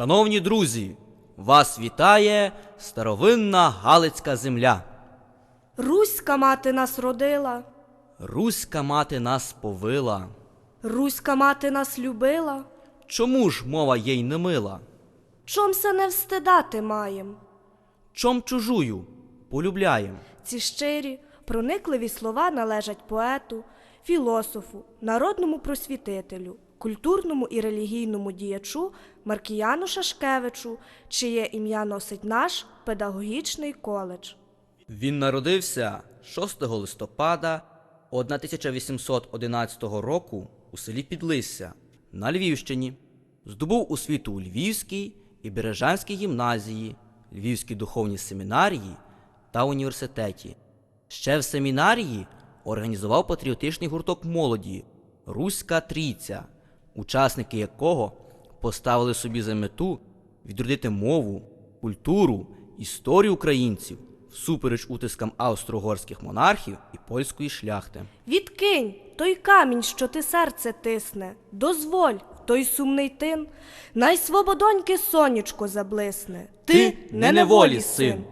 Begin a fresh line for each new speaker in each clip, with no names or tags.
Шановні друзі, вас вітає старовинна Галицька земля.
Руська мати нас родила,
Руська мати нас повила.
Руська мати нас любила,
Чому ж мова їй не мила?
чомся не встидати маєм.
Чом чужую полюбляєм?
Ці щирі, проникливі слова належать поету, філософу, народному просвітителю, культурному і релігійному діячу Маркіяну Шашкевичу, чиє ім'я носить наш педагогічний коледж.
Він народився 6 листопада 1811 року у селі Підлисся на Львівщині. Здобув освіту у Львівській і Бережанській гімназії, Львівській духовній семінарії та університеті. Ще в семінарії організував патріотичний гурток молоді Руська Трійця, учасники якого поставили собі за мету відродити мову, культуру, історію українців всупереч утискам австро-угорських монархів і польської шляхти.
Відкинь той камінь, що ти серце тисне, дозволь той сумний тин, най свободоньки сонечко заблисне.
Ти не неволі син.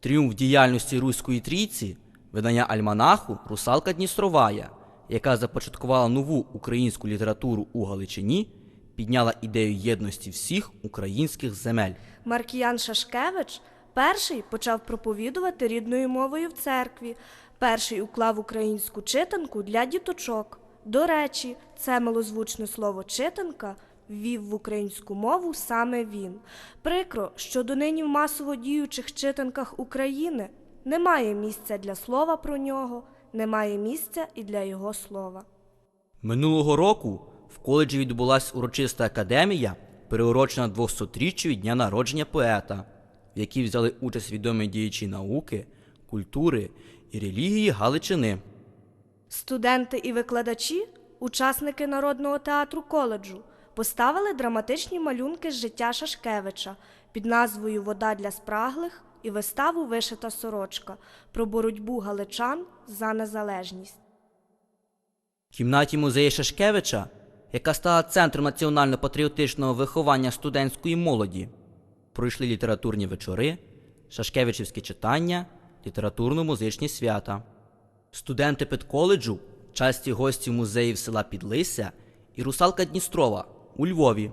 Тріумф діяльності Руської трійці, видання альманаху Русалка Дністровая, яка започаткувала нову українську літературу у Галичині, підняла ідею єдності всіх українських земель.
Маркіян Шашкевич перший почав проповідувати рідною мовою в церкві, перший уклав українську читанку для діточок. До речі, це милозвучне слово читанка ввів в українську мову саме він. Прикро, що донині в масово діючих читанках України немає місця для слова про нього, немає місця і для його слова.
Минулого року в коледжі відбулася урочиста академія, приурочена 200-річчю від дня народження поета, в якій взяли участь відомі діячі науки, культури і релігії Галичини.
Студенти і викладачі, учасники народного театру коледжу, поставили драматичні малюнки з життя Шашкевича під назвою Вода для спраглих і виставу Вишита сорочка про боротьбу галичан за незалежність.
В кімнаті музею Шашкевича, яка стала центром національно-патріотичного виховання студентської молоді, пройшли літературні вечори, шашкевичівські читання, літературно-музичні свята. Студенти педколеджу, часті гості музеїв села Підлися і Русалка Дністрова у Львові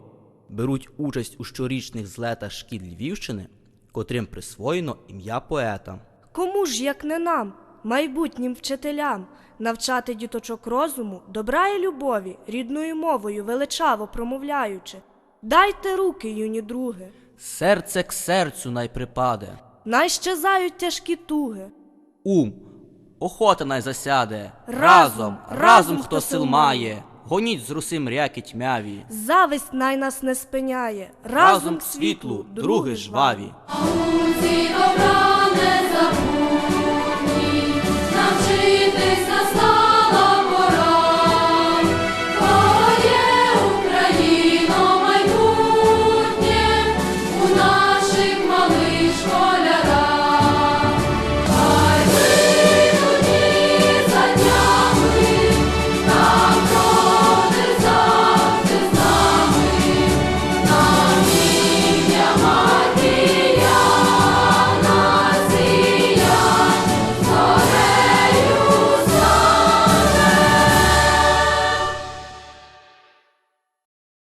беруть участь у щорічних злетах шкіл Львівщини, котрим присвоєно ім'я поета.
Кому ж, як не нам, майбутнім вчителям, навчати діточок розуму, добра і любові, рідною мовою величаво промовляючи. Дайте руки, юні други,
Серце к серцю най припаде.
най щезають тяжкі туги.
Ум, охота най засяде.
Разом,
Разом,
хто сил
має. Гоніть з руси мряки тьмяві.
Зависть най нас не спиняє.
Разом к світлу, други жваві.
Ці добра не забудь.